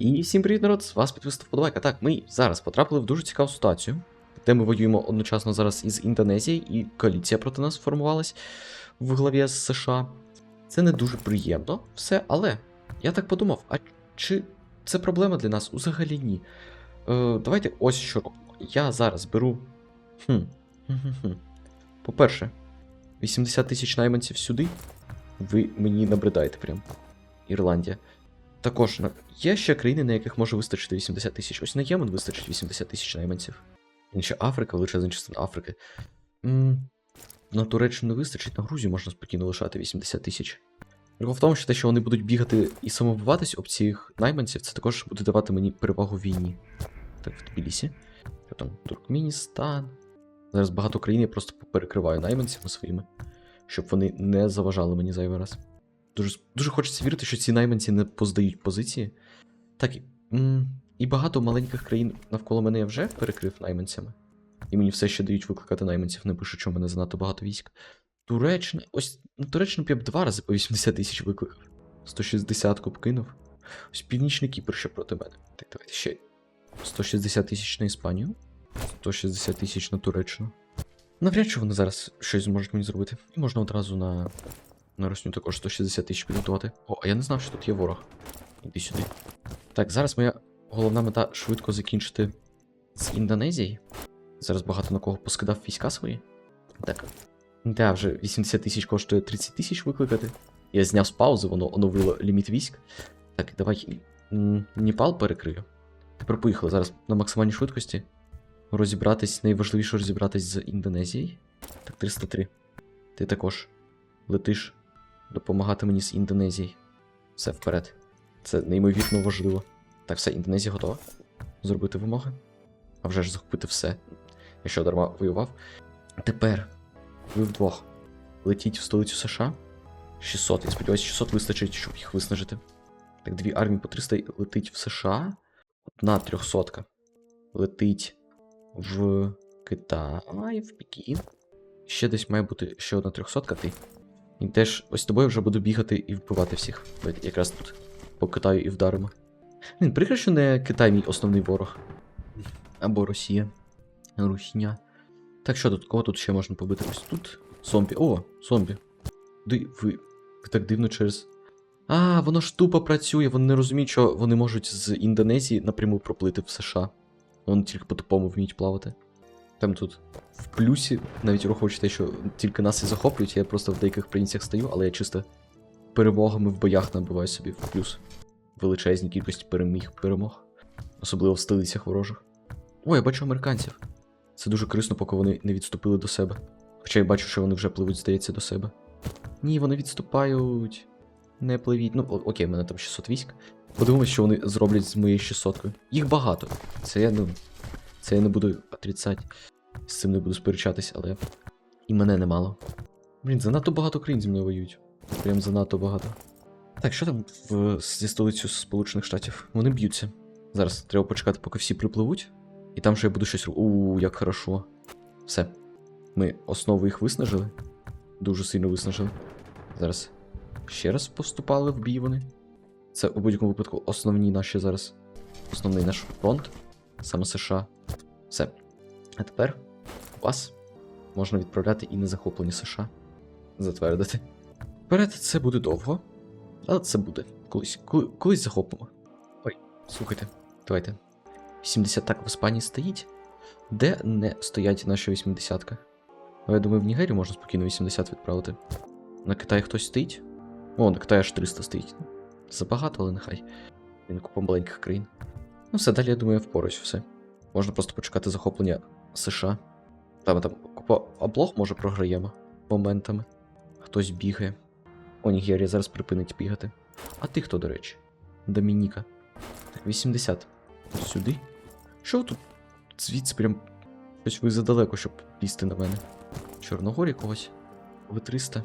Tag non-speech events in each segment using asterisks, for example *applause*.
І всім привіт, народ! З вас підписав вподобайка. Так, ми зараз потрапили в дуже цікаву ситуацію, де ми воюємо одночасно зараз із Індонезією, і коаліція проти нас формувалась в главі з США. Це не дуже приємно, все, але я так подумав: а чи це проблема для нас? Взагалі ні. Е, давайте ось що робимо. Я зараз беру. Хм. По-перше, 80 тисяч найманців сюди. Ви мені набридаєте прям. Ірландія. Також є ще країни, на яких може вистачити 80 тисяч. Ось на Ємен вистачить 80 тисяч найманців. Інша Африка, величезна частина Африки. м на Туреччину не вистачить, на Грузію можна спокійно лишати 80 тисяч. Прикол в тому, що те, що вони будуть бігати і самовбиватись об цих найманців, це також буде давати мені перевагу війні. Так, в Тбілісі. Що там? Туркменістан. Зараз багато країн я просто перекриваю найманцями своїми, щоб вони не заважали мені зайвий раз. Дуже, дуже хочеться вірити, що ці найманці не поздають позиції. Так, і, багато маленьких країн навколо мене я вже перекрив найманцями. І мені все ще дають викликати найманців, не пишуть, що в мене занадто багато військ. Туреччина. Ось на Туреччину б я б два рази по 80 тисяч викликав. 160 б кинув. Ось північний Кіпр ще проти мене. Так, давайте ще 160 тисяч на Іспанію. 160 тисяч на Туреччину. Навряд чи вони зараз щось зможуть мені зробити. І можна одразу на на Росню також 160 тисяч підготувати. О, а я не знав, що тут є ворог. Іди сюди. Так, зараз моя головна мета швидко закінчити з Індонезії. Зараз багато на кого поскидав війська свої. Так. Да, вже 80 тисяч коштує 30 тисяч викликати. Я зняв з паузи, воно оновило ліміт військ. Так, давай Непал перекрию. Тепер поїхали зараз на максимальній швидкості. Розібратись, найважливіше розібратись з Індонезією. Так, 303. Ти також летиш допомагати мені з Індонезії. Все вперед. Це неймовірно важливо. Так, все, Індонезія готова. Зробити вимоги. А вже ж захопити все. Я що дарма воював. Тепер ви вдвох летіть в столицю США. 600. Я сподіваюся, 600 вистачить, щоб їх виснажити. Так, дві армії по 300 летить в США. Одна трьохсотка летить в Китай, в Пекін. Ще десь має бути ще одна трьохсотка, ти. І теж ось тобою вже буду бігати і вбивати всіх. Якраз тут по Китаю і вдаримо. Він прикро, що не Китай мій основний ворог. Або Росія. Русня. Так що тут? Кого тут ще можна побити? Ось тут. Зомбі. О, зомбі. Ди, ви. ви так дивно через. А, воно ж тупо працює, вони не розуміють, що вони можуть з Індонезії напряму проплити в США. Вони тільки по-тупому вміють плавати. Там тут в плюсі, навіть враховуючи те, що тільки нас і захоплюють, я просто в деяких провінціях стою, але я чисто перемогами в боях набиваю собі в плюс. Величезні кількості переміг перемог. Особливо в столицях ворожих. О, я бачу американців. Це дуже корисно, поки вони не відступили до себе. Хоча я бачу, що вони вже пливуть, здається, до себе. Ні, вони відступають. Не пливіть. Ну, окей, в мене там 600 військ. Подивимось, що вони зроблять з моєю 600 Їх багато. Це я, ну, це я не буду отрицати. З цим не буду сперечатись, але. І мене немало. Блін, занадто багато країн зі мною воюють. Прям занадто багато. Так, що там в... зі столицею Сполучених Штатів? Вони б'ються. Зараз треба почекати, поки всі припливуть. І там вже я буду щось. ру- У, як хорошо. Все. Ми основу їх виснажили. Дуже сильно виснажили. Зараз ще раз поступали в бій вони. Це у будь-якому випадку основні наші зараз. Основний наш фронт. Саме США. Все. А тепер вас можна відправляти і незахоплені США. Затвердити. Вперед, це буде довго. Але це буде. Колись, коли, колись захопимо. Ой, слухайте, давайте. 80 так в Іспанії стоїть. Де не стоять наші 80-ка? Ну, я думаю, в Нігері можна спокійно 80 відправити. На Китай хтось стоїть? О, на Китай аж 300 стоїть. Забагато, але нехай. Він купа маленьких країн. Ну все, далі, я думаю, я впораюсь все. Можна просто почекати захоплення США. Там там купа облог, може, програємо моментами. Хтось бігає. О, Нігерія зараз припинить бігати. А ти хто, до речі? Домініка. Так, 80. Сюди. Що тут? Звідси прям. Ось ви задалеко, щоб лізти на мене. Чорногорі когось. Ви 300.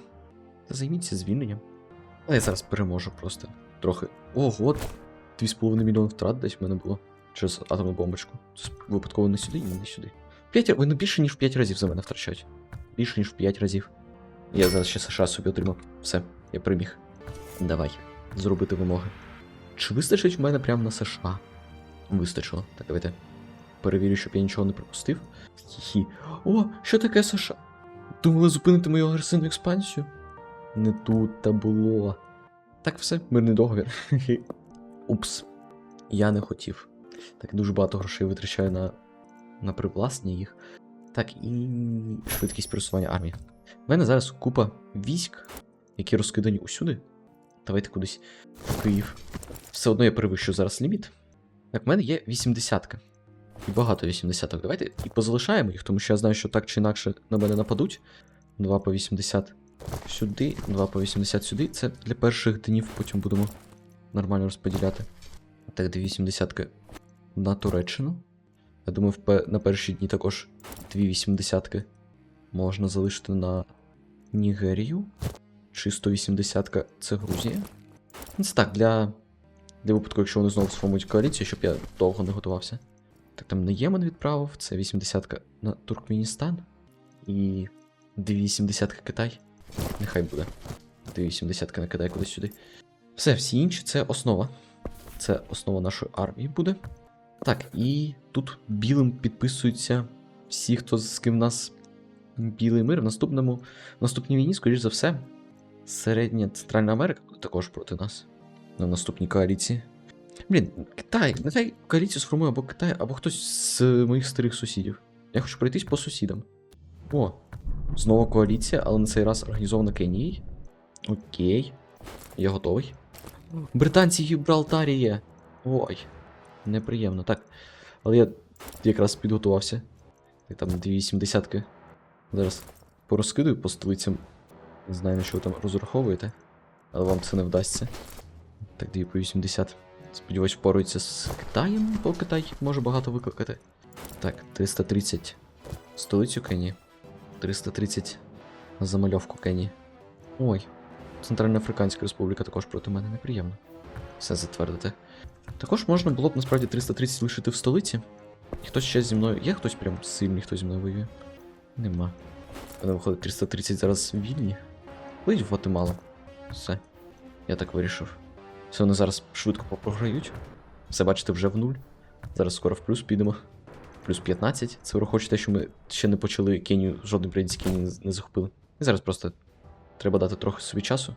Та займіться звільненням. Але я зараз переможу просто. Трохи. Ого, 2,5 мільйони втрат десь в мене було. Через атомну бомбочку. Випадково не сюди, ні, не сюди. 5, вони більше, ніж в 5 разів за мене втрачають. Більше, ніж в 5 разів. Я зараз ще США собі отримав. Все, я приміг. Давай, зробити вимоги. Чи вистачить в мене прямо на США? Вистачило. Так, давайте. Перевірю, щоб я нічого не пропустив. Хі-хі. О, що таке США? Думали зупинити мою агресивну експансію? Не тут та було. Так, все, мирний договір. *laughs* Упс. Я не хотів. Так, дуже багато грошей витрачаю на, на привласнення їх. Так, і швидкість пересування армії. У мене зараз купа військ, які розкидані усюди. Давайте кудись в Київ. Все одно я перевищу зараз ліміт. Так, в мене є 80-ка. І багато 80-ок. Давайте і позалишаємо їх, тому що я знаю, що так чи інакше на мене нападуть. 2 по 80 сюди, 2 по 80 сюди. Це для перших днів, потім будемо нормально розподіляти. Так, 2 80-ки на Туреччину. Я думаю, на перші дні також 2 80-ки можна залишити на Нігерію. Чи 180-ка це Грузія. Ну, Це так, для, для випадку, якщо вони знову сформують коаліцію, щоб я довго не готувався. Так, там не Ємен відправив, це 80-ка на Туркменістан. І 280-ка Китай. Нехай буде. 280-ка на Китай кудись сюди. Все, всі інші це основа. Це основа нашої армії буде. Так, і тут білим підписуються всі, хто з ким в нас білий мир. В наступному, в наступній війні, скоріш за все, Середня Центральна Америка також проти нас. На наступній коаліції. Блін, Китай, нехай коаліцію сформує або Китай, або хтось з моїх старих сусідів. Я хочу пройтись по сусідам. О, знову коаліція, але на цей раз організована Кенією. Окей. Я готовий. Британці Гібралтарія. Ой. Неприємно, так. Але я якраз підготувався. Так там дві сімдесятки. Зараз порозкидую по столицям. Не знаю, на що ви там розраховуєте, але вам це не вдасться. Так, 2 по 80. Сподіваюсь, впорується з Китаєм, бо Китай може багато викликати. Так, 330 столицю Кені. 330 на замальовку Кені. Ой, Центральноафриканська Республіка також проти мене неприємно. Все затвердити. Також можна було б насправді 330 лишити в столиці. І Хтось ще зі мною. Є хтось прям сильний, хто зі мною воює? Нема. Мене виходить 330 зараз вільні. Лить в Гватемала. Все. Я так вирішив. Все, вони зараз швидко попрограють. Все, бачите, вже в нуль. Зараз скоро в плюс підемо. Плюс 15. Це враховуючи те, що ми ще не почали Кенію, жодний Кенію не захопили. І зараз просто треба дати трохи собі часу.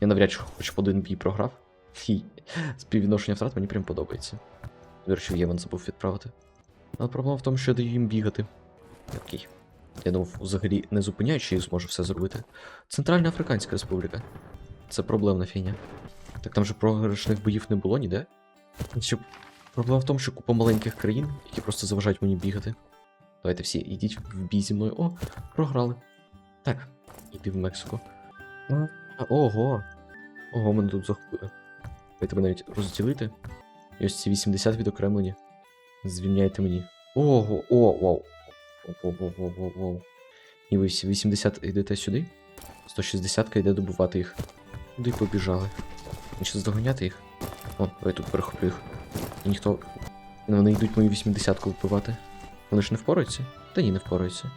Я навряд чи хоч один бій програв. І співвідношення втрат мені прям подобається. До речі, в Євен забув відправити. Але проблема в тому, що я даю їм бігати. Окей. Я думав, взагалі не зупиняючи їх зможу все зробити. Центральна Африканська Республіка. Це проблемна фігня. Так там же програшних боїв не було ніде. Щоб... Проблема в тому, що купа маленьких країн, які просто заважають мені бігати. Давайте всі йдіть в бій зі мною. О, програли. Так, іди в Мексику. Ого. Ого, мене тут захопили. Давайте мене навіть розділити. І ось ці 80 відокремлені. Звільняйте мені. Ого, о, вау. Воу-воу-воу-воу-воу. І ви всі 80 йдете сюди. 160 йде добувати їх. Куди побіжали. Ще здоганяти їх. О, давай тут перехоплю їх. І ніхто. Вони йдуть мою 80-ку вбивати. Вони ж не впораються? Та ні, не впораються.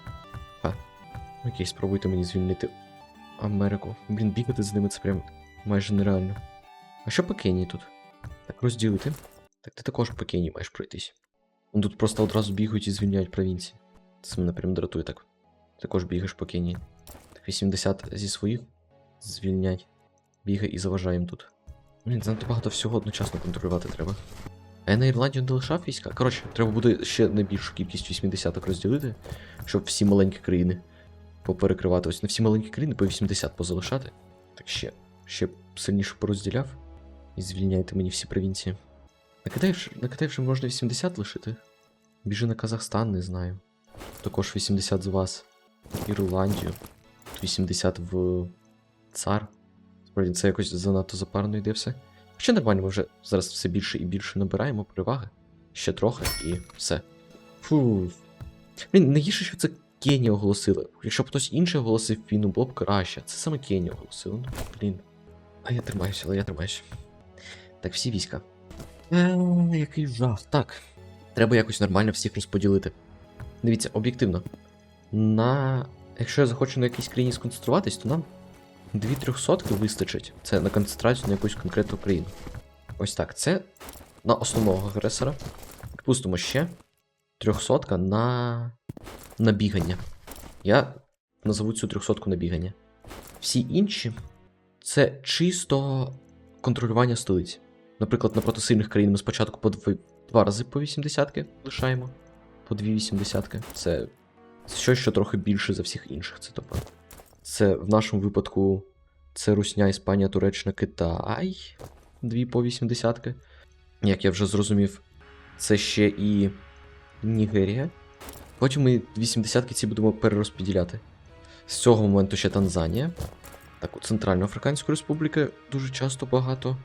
Окей, спробуйте мені звільнити Америку. Блін, бігати з ними це прям майже нереально. А що по Кенії тут? Так, розділити. Так ти також по Кенії маєш пройтись. Вони тут просто одразу бігають і звільняють провінції. Це мене прям дратує так. Також бігаєш по Кенії. Так 80 зі своїх звільняй. Бігай і заважай їм тут. Блін, занадто багато всього одночасно контролювати треба. А я на Ірландію не лишав війська. Коротше, треба буде ще не більшу кількість 80-ок розділити, щоб всі маленькі країни поперекривати. Ось на всі маленькі країни по 80 позалишати. Так ще, ще сильніше порозділяв. І звільняйте мені всі провінції. На вже- можна 80 лишити. Біжи на Казахстан, не знаю. Також 80 з вас. Ірландію. 80 в цар. Справді, це якось занадто запарно йде все. Хоча нормально, ми вже зараз все більше і більше набираємо переваги. Ще трохи і все. Фу. Блін, найгірше, що це Кенія оголосила. Якщо б хтось інший оголосив війну, було б краще. Це саме Кенія оголосила. Ну, блін. А я тримаюся, але я тримаюся. Так, всі війська. Е, який жах. Так. Треба якось нормально всіх розподілити. Дивіться, об'єктивно. На. Якщо я захочу на якійсь країні сконцентруватись, то нам 2 трьохсотки вистачить. Це на концентрацію на якусь конкретну країну. ось так. Це на основного агресора. Припустимо ще трьохсотка на. на бігання. Я назову цю трьохсотку на бігання. Всі інші це чисто контролювання столиць. Наприклад, напроти сильних країн ми спочатку по дв... два рази по 80 лишаємо. По дві 80 Це, це щось, що трохи більше за всіх інших. Це тобто. Це в нашому випадку це Русня, Іспанія, Туреччина, Китай. Дві по 80 Як я вже зрозумів, це ще і Нігерія. Потім ми 80 ці будемо перерозподіляти. З цього моменту ще Танзанія. Так, у Центральноафриканської Республіки дуже часто багато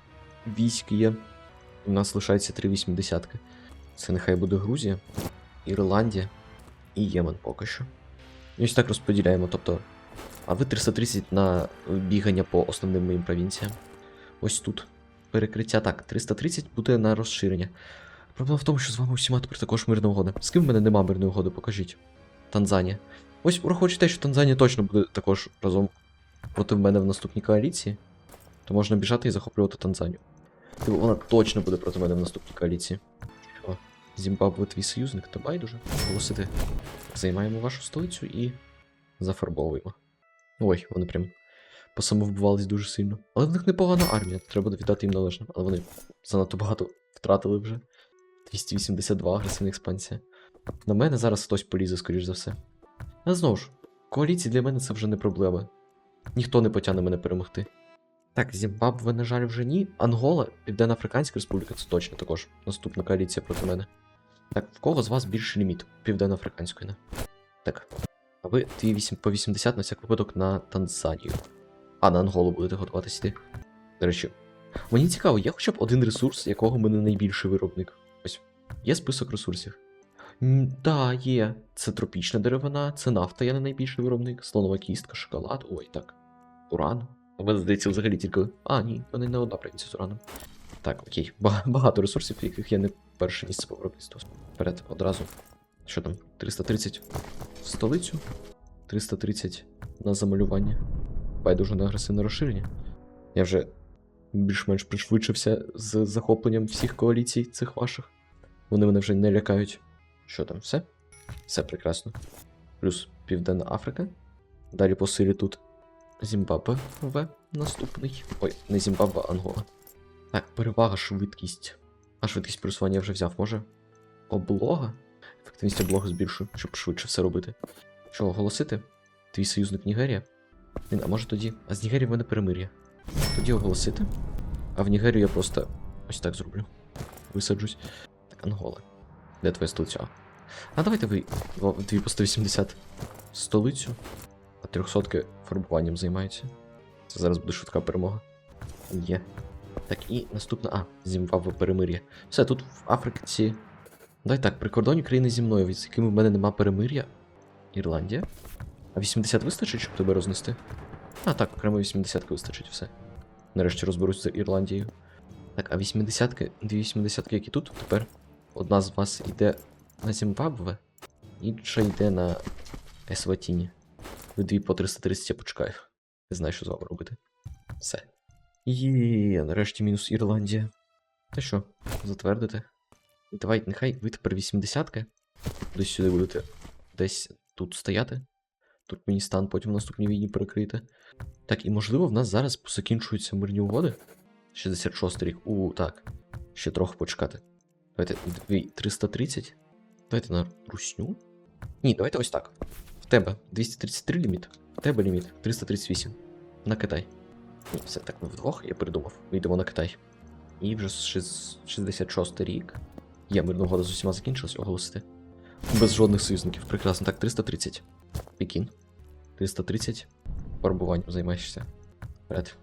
військ є. У нас лишається 3 80 Це нехай буде Грузія, Ірландія і Ємен поки що. І ось так розподіляємо. Тобто, а ви 330 на бігання по основним моїм провінціям. Ось тут. Перекриття так, 330 буде на розширення. Проблема в тому, що з вами усіма тепер також мирна угода. З ким в мене нема мирної угоди, покажіть. Танзанія. Ось враховуючи те, що Танзанія точно буде також разом проти мене в наступній коаліції, то можна біжати і захоплювати Танзанію. Типу, вона точно буде проти мене в наступній коаліції. Що? Зімбабве твій союзник, то байдуже. Голосити. Займаємо вашу столицю і зафарбовуємо. Ой, вони прям посамовбивались дуже сильно. Але в них непогана армія, треба віддати їм належне. Але вони занадто багато втратили вже. 282 агресивна експансія. На мене зараз хтось полізе, скоріш за все. Але знову ж, коаліції для мене це вже не проблема. Ніхто не потягне мене перемогти. Так, Зімбабве, на жаль, вже ні. Ангола, Південно-Африканська Республіка, це точно також. Наступна коаліція проти мене. Так, в кого з вас більший ліміт? Південно-Африканської? Так. А ви 2 по 80 на всяк випадок на Танзанію. А на Анголу будете готуватися йти. До речі, мені цікаво, є хоча б один ресурс, якого мене найбільший виробник. Ось, є список ресурсів. Так, є. Це тропічна деревина, це нафта, я не найбільший виробник, слонова кістка, шоколад. Ой, так. Уран. У мене здається, взагалі тільки. А, ні, в мене не одна провінція з ураном. Так, окей. Багато ресурсів, яких я не перше місце по виробництву. Вперед, одразу. Що там? 330 в столицю, 330 на замалювання. Байдуже на агресивне розширення. Я вже більш-менш пришвидшився з захопленням всіх коаліцій цих ваших. Вони мене вже не лякають. Що там, все? Все прекрасно. Плюс Південна Африка. Далі по силі тут Зімбабве В наступний. Ой, не Зімбабве, а Ангола. Так, перевага, швидкість. А швидкість пересування я вже взяв, може? Облога? Ефективність облоги збільшую, щоб швидше все робити. Що, оголосити? Твій союзник Нігерія? Блін, а може тоді. А з Нігерії в мене перемир'я. Тоді оголосити. А в Нігерію я просто ось так зроблю. Висаджусь. Так, Ангола. Де твоя столиця? А. Давайте ви дві по 180 столицю, а трьохсотки фарбуванням займаються. Це зараз буде швидка перемога. Є. Так, і наступна. А, Зімбабве перемир'я. Все, тут в Африці. Дай так, прикордонні країни зі мною, з якими в мене нема перемир'я. Ірландія. А 80 вистачить, щоб тебе рознести? А, так, окремо 80 вистачить, все. Нарешті розберусь з Ірландією. Так, а 80-ки, дві 80 які тут, тепер одна з вас йде на Зімбабве, інша йде на Есватіні. Ви дві по 330 я почекаю. Не знаю, що з вами робити. Все. Є, нарешті мінус Ірландія. Та що, затвердити? І давай, нехай ви тепер 80-ки. Десь сюди будете десь тут стояти. Туркменістан, потім в наступній війні перекрити. Так, і можливо, в нас зараз закінчуються мирні угоди. 66 рік. У, так. Ще трохи почекати. Давайте 330. Давайте на русню. Ні, давайте ось так. В тебе 233 ліміт, в тебе ліміт 338. На Китай. Ні, все так ми вдвох, я придумав. Ми йдемо на Китай. І вже шиз- 66 рік. Я мирна угода з усіма закінчилась, оголосити. Без жодних союзників. Прекрасно. Так, 330. Пекін. 330. Фарбуванням займаєшся. Вперед.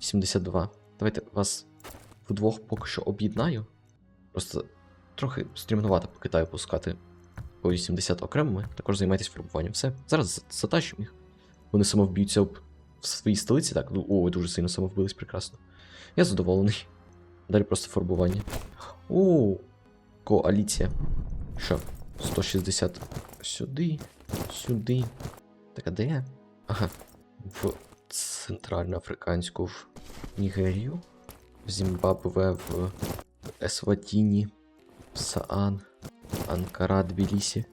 72. Давайте вас вдвох поки що об'єднаю. Просто трохи стрімнувато по Китаю пускати по 80 окремими. Також займайтесь фарбуванням. Все. Зараз затащимо їх. Вони самовб'ються в своїй столиці. Так, ну, о, ви дуже сильно самовбились, прекрасно. Я задоволений. Далі просто фарбування. О, коаліція. Що? 160 сюди, сюди. Так, а де я? Ага. В центральноафриканську в Нігерію. в Зімбабве, в Есватіні, в Саан, Анкара, Тбілісі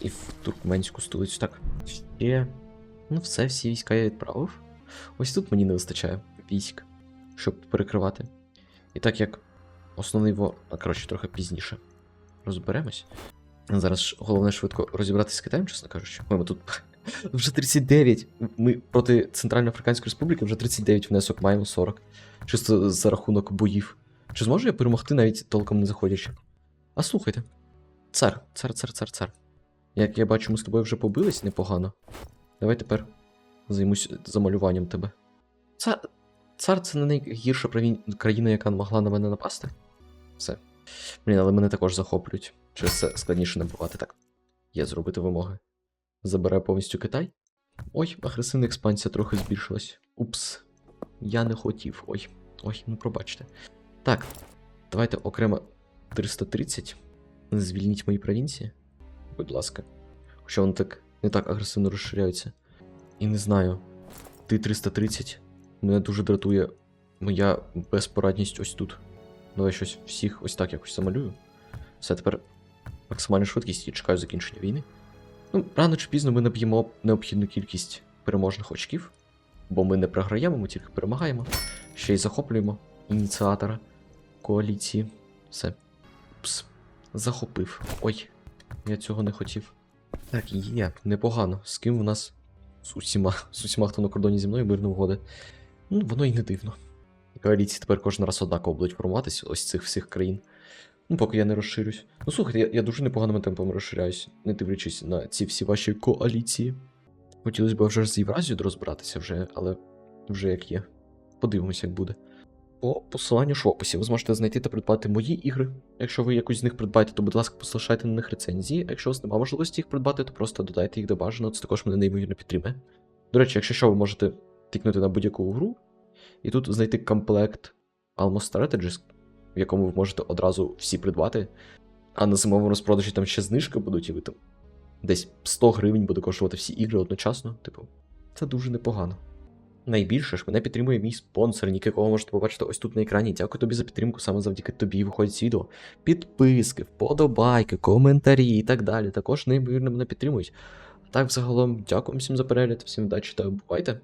і в туркменську столицю. Так. Ще. Ну, все, всі війська я відправив. Ось тут мені не вистачає військ, щоб перекривати. І так як основний во. А коротше, трохи пізніше. Розберемось. Зараз головне швидко розібратися з Китаєм, чесно кажучи. Ми тут *laughs* вже 39. Ми проти Центральноафриканської Республіки вже 39 внесок маємо 40. Чисто за рахунок боїв. Чи зможу я перемогти навіть толком не заходячи? А слухайте. Цар, цар, цар, цар, цар. Як я бачу, ми з тобою вже побились непогано. Давай тепер займусь замалюванням тебе. Цар, цар це не найгірша країна, яка могла на мене напасти. Все. Блін, але мене також захоплюють. Через це складніше набувати. Так. Є зробити вимоги. Забере повністю Китай. Ой, агресивна експансія трохи збільшилась. Упс. Я не хотів. Ой. Ой, ну пробачте. Так, давайте окремо 330. Звільніть мої провінції. Будь ласка. Хоча вони так не так агресивно розширяються. І не знаю. Ти 330. Мене дуже дратує моя безпорадність ось тут. Давай щось всіх ось так якось замалюю. Все тепер максимальна швидкість і чекаю закінчення війни. Ну, рано чи пізно ми наб'ємо необхідну кількість переможних очків, бо ми не програємо, ми тільки перемагаємо. Ще й захоплюємо ініціатора коаліції. Все. Пс. Захопив. Ой, я цього не хотів. Так, є, непогано. З ким в нас з усіма, з усіма, хто на кордоні зі мною мирно угоди. Ну, воно і не дивно. Коаліції тепер кожен раз однаково будуть формуватися, ось цих всіх країн. Ну, поки я не розширюсь. Ну, слухайте, я, я дуже непоганими темпами розширяюсь, не дивлячись на ці всі ваші коаліції. Хотілося б вже з Євразією розбиратися вже, але вже як є. Подивимось, як буде. По посиланню ж в описі ви зможете знайти та придбати мої ігри. Якщо ви якусь з них придбаєте, то, будь ласка, послушайте на них рецензії. А Якщо у вас немає можливості їх придбати, то просто додайте їх до бажаного, це також мене неймовірно підтримує. До речі, якщо що, ви можете тикнути на будь-яку гру, і тут знайти комплект Almo Strategies, в якому ви можете одразу всі придбати. А на зимовому розпродажі там ще знижка будуть, і ви там десь 100 гривень буде коштувати всі ігри одночасно. Типу, це дуже непогано. Найбільше ж мене підтримує мій спонсор, якого можете побачити ось тут на екрані. Дякую тобі за підтримку, саме завдяки тобі виходять ці відео. Підписки, вподобайки, коментарі і так далі. Також неймовірно мене підтримують. Так, взагалом, дякую всім за перегляд, всім удачі та бувайте!